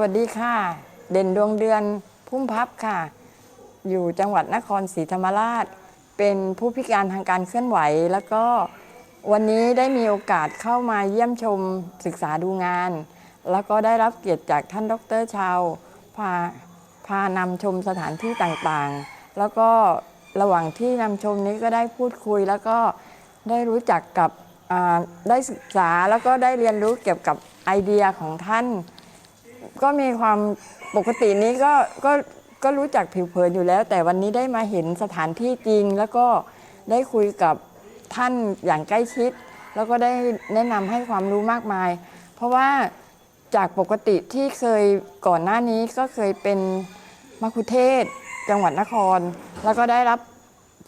วัสดีค่ะ เด่นดวงเดือนพุ่มพับค่ะ อยู่จังหวัดนครศรีธรรมราช เป็นผู้พิการทางการเคลื่อนไหว แล้วก็วันนี้ได้มีโอกาสเข้ามาเยี่ยมชมศึกษาดูงาน แล้วก็ได้รับเกียรติจากท่านดรชาวพาพานำชมสถานที่ต่างๆ แล้วก็ระหว่างที่นำชมนี้ก็ได้พูดคุย แล้วก็ได้รู้จักกับได้ศึกษาแล้วก็ได้เรียนรู้เกี่ยวกับไอเดียของท่าน ก็มีความปกตินี้ก็ก็ก็รู้จักผิวเผินอยู่แล้ว แต่วันนี้ได้มาเห็นสถานที่จริง แล้วก็ได้คุยกับท่านอย่างใกล้ชิด แล้วก็ได้แนะนำให้ความรู้มากมาย เพราะว่าจากปกติที่เคยก่อนหน้านี้ก็เคยเป็นมัคคุเทศจังหวัดนคร แล้วก็ได้รับ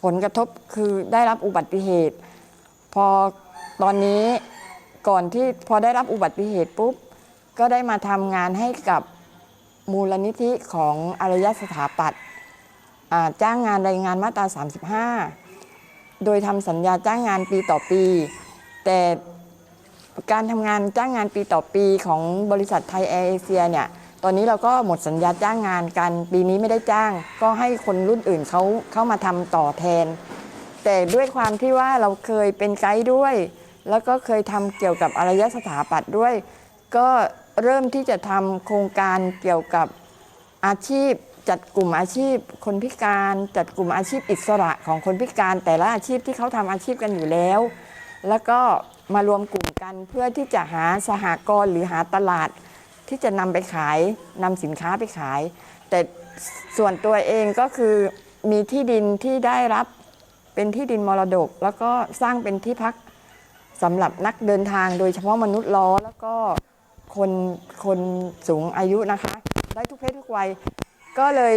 ผลกระทบคือได้รับอุบัติเหตุ พอตอนนี้ก่อนที่พอได้รับอุบัติเหตุปุ๊บ ก็ได้มาทำงานให้กับมูลนิธิของอารยสถาปัตย์จ้างงานรายงานมาตรา 35 โดยทำสัญญาจ้างงานปีต่อปี แต่การทำงานจ้างงานปีต่อปีของบริษัทไทยแอร์เอเชียเนี่ยตอนนี้เราก็หมดสัญญาจ้างงานกันปีนี้ไม่ได้จ้าง ก็ให้คนรุ่นอื่นเขาเข้ามาทำต่อแทน แต่ด้วยความที่ว่าเราเคยเป็นไกด์ด้วย แล้วก็เคยทำเกี่ยวกับอารยสถาปัตย์ด้วย ก็เริ่มที่จะทำโครงการเกี่ยวกับอาชีพ จัดกลุ่มอาชีพ คนพิการ จัดกลุ่มอาชีพอิสระของคนพิการ แต่ละอาชีพที่เขาทำอาชีพกันอยู่แล้ว แล้วก็มารวมกลุ่มกันเพื่อที่จะหาสหกรณ์หรือหาตลาด ที่จะนำไปขายนำสินค้าไปขาย แต่ส่วนตัวเองก็คือมีที่ดินที่ได้รับเป็นที่ดินมรดก แล้วก็สร้างเป็นที่พักสำหรับนักเดินทางโดยเฉพาะมนุษย์ล้อแล้วก็ คนคนสูงอายุนะคะ ได้ทุกเพศทุกวัย ก็เลย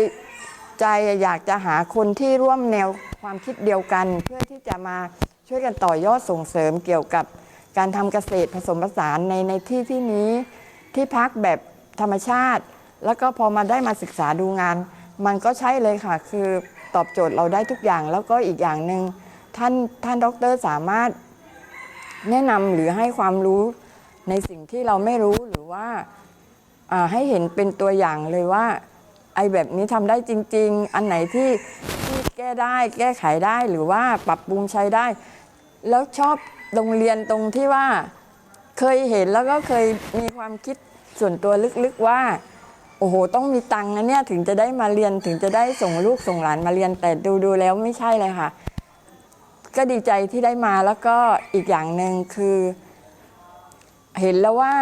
ใจอยากจะหาคนที่ร่วมแนวความคิดเดียวกัน เพื่อที่จะมาช่วยกันต่อยอดส่งเสริมเกี่ยวกับการทำเกษตรผสมผสานในในที่ที่นี้ที่พักแบบธรรมชาติ แล้วก็พอมาได้มาศึกษาดูงาน มันก็ใช่เลยค่ะ คือตอบโจทย์เราได้ทุกอย่างแล้วก็อีกอย่างหนึ่งท่านท่านดอกเตอรสามารถแนะนำหรือให้ความรู้ ในสิ่งที่เราไม่รู้หรือว่าให้เห็นเป็นตัวอย่างเลยว่า ไอ้แบบนี้ทำได้จริง ๆ อันไหนที่ที่แก้ได้ แก้ไขได้หรือว่าปรับปรุงใช้ได้ แล้วชอบโรงเรียนตรงที่ว่าเคยเห็นแล้วก็เคยมีความคิดส่วนตัวลึกๆว่า โอ้โห ต้องมีตังค์นะเนี่ยถึงจะได้มาเรียนถึงจะได้ส่งลูกส่งหลานมาเรียนแต่ดูดูๆแล้วไม่ใช่เลยค่ะ ก็ดีใจที่ได้มาแล้วก็อีกอย่างหนึ่งคือ เห็นแล้วว่า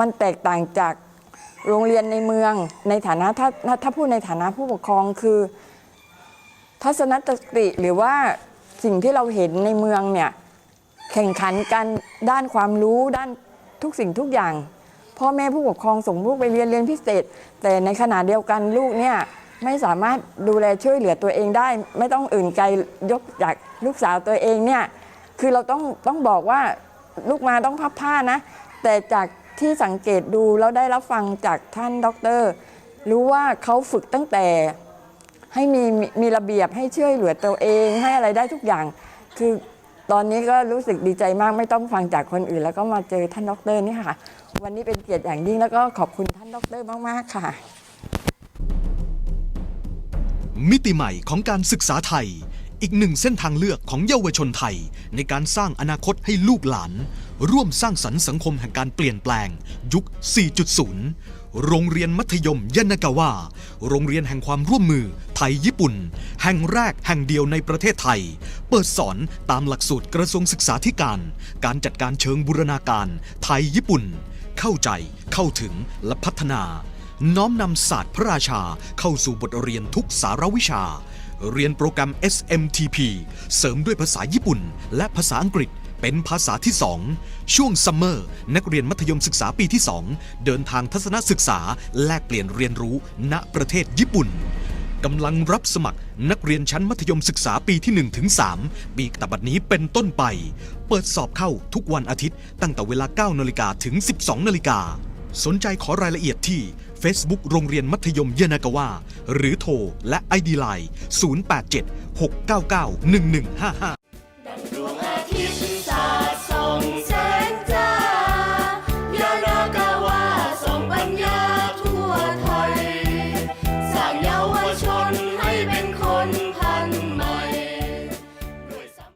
มันแตกต่างจากโรงเรียนในเมืองในฐานะถ้าถ้าพูดในฐานะผู้ปกครองคือ ทัศนคติหรือว่าสิ่งที่เราเห็นในเมืองเนี่ยแข่งขันกันด้านความรู้ด้านทุกสิ่งทุกอย่างพ่อแม่ผู้ปกครองส่งลูกไปเรียนเรียนพิเศษ แต่ในขณะเดียวกันลูกเนี่ยไม่สามารถดูแลช่วยเหลือตัวเองได้ ไม่ต้องอื่นไกลยกจากลูกสาวตัวเองเนี่ยคือเราต้องต้องบอกว่าลูกมาต้องพับผ้านะ แต่จากที่สังเกตดูแล้วได้รับฟังจากท่านด็อกเตอร์รู้ว่าเขาฝึกตั้งแต่ให้มีมีระเบียบให้ช่วยเหลือตัวเองให้อะไรได้ทุกอย่าง คือตอนนี้ก็รู้สึกดีใจมากไม่ต้องฟังจากคนอื่น แล้วก็มาเจอท่านด็อกเตอร์นี่ค่ะ วันนี้เป็นเกียรติอย่างยิ่งแล้วก็ขอบคุณท่านด็อกเตอร์มากๆค่ะ มิติใหม่ของการศึกษาไทย อีกหนึ่งเส้นทางเลือกของเยาวชนไทย ในการสร้างอนาคตให้ลูกหลาน ร่วมสร้างสรรค์สังคมแห่งการเปลี่ยนแปลง ยุค 4.0 โรงเรียนมัธยมยานากาวาโรงเรียนแห่งความร่วมมือ ไทยญี่ปุ่น แห่งแรกแห่งเดียวในประเทศไทย เปิดสอนตามหลักสูตรกระทรวงศึกษาธิการ การจัดการเชิงบูรณาการ ไทยญี่ปุ่น เข้าใจ เข้าถึงและพัฒนา น้อมนำศาสตร์พระราชาเข้าสู่บทเรียนทุกสารวิชาเรียนโปรแกรม SMTP เสริมด้วยภาษาญี่ปุ่น และภาษาอังกฤษ เป็นภาษาที่ 2 ช่วงซัมเมอร์นักเรียนมัธยมศึกษาปีที่ 2 เดินทางทัศนศึกษา แลกเปลี่ยนเรียนรู้ ณประเทศญี่ปุ่นกำลังรับสมัครนักเรียนชั้นมัธยมศึกษาปีที่1ถึง3ปีตับัดนี้เป็นต้นไป เปิดสอบเข้าทุกวันอาทิตย์ตั้งแต่เวลา9นาฬิกาถึง 12นาฬิกาสนใจขอรายละเอียดที่ Facebook โรงเรียนมัธยมเยนากาวาหรือโทรและ ID Line 087 699 1155